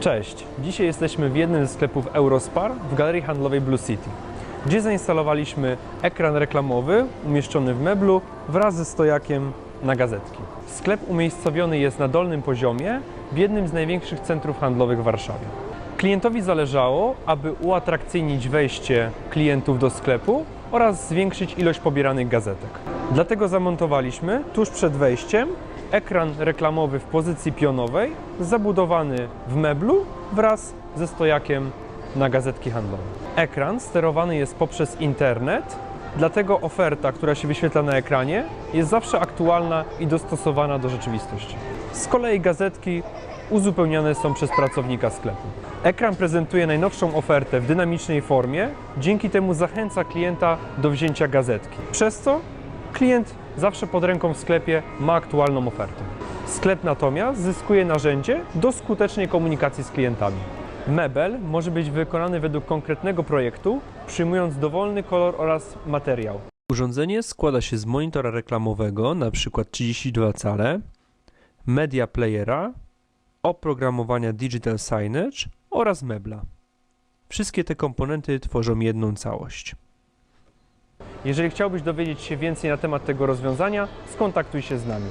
Cześć, dzisiaj jesteśmy w jednym ze sklepów Eurospar w galerii handlowej Blue City, gdzie zainstalowaliśmy ekran reklamowy umieszczony w meblu wraz ze stojakiem na gazetki. Sklep umiejscowiony jest na dolnym poziomie w jednym z największych centrów handlowych w Warszawie. Klientowi zależało, aby uatrakcyjnić wejście klientów do sklepu oraz zwiększyć ilość pobieranych gazetek. Dlatego zamontowaliśmy tuż przed wejściem ekran reklamowy w pozycji pionowej, zabudowany w meblu wraz ze stojakiem na gazetki handlowe. Ekran sterowany jest poprzez internet, dlatego oferta, która się wyświetla na ekranie, jest zawsze aktualna i dostosowana do rzeczywistości. Z kolei gazetki uzupełniane są przez pracownika sklepu. Ekran prezentuje najnowszą ofertę w dynamicznej formie, dzięki temu zachęca klienta do wzięcia gazetki. Przez co klient zawsze pod ręką w sklepie ma aktualną ofertę. Sklep natomiast zyskuje narzędzie do skutecznej komunikacji z klientami. Mebel może być wykonany według konkretnego projektu, przyjmując dowolny kolor oraz materiał. Urządzenie składa się z monitora reklamowego, np. 32 cale, media playera, oprogramowania Digital Signage oraz mebla. Wszystkie te komponenty tworzą jedną całość. Jeżeli chciałbyś dowiedzieć się więcej na temat tego rozwiązania, skontaktuj się z nami.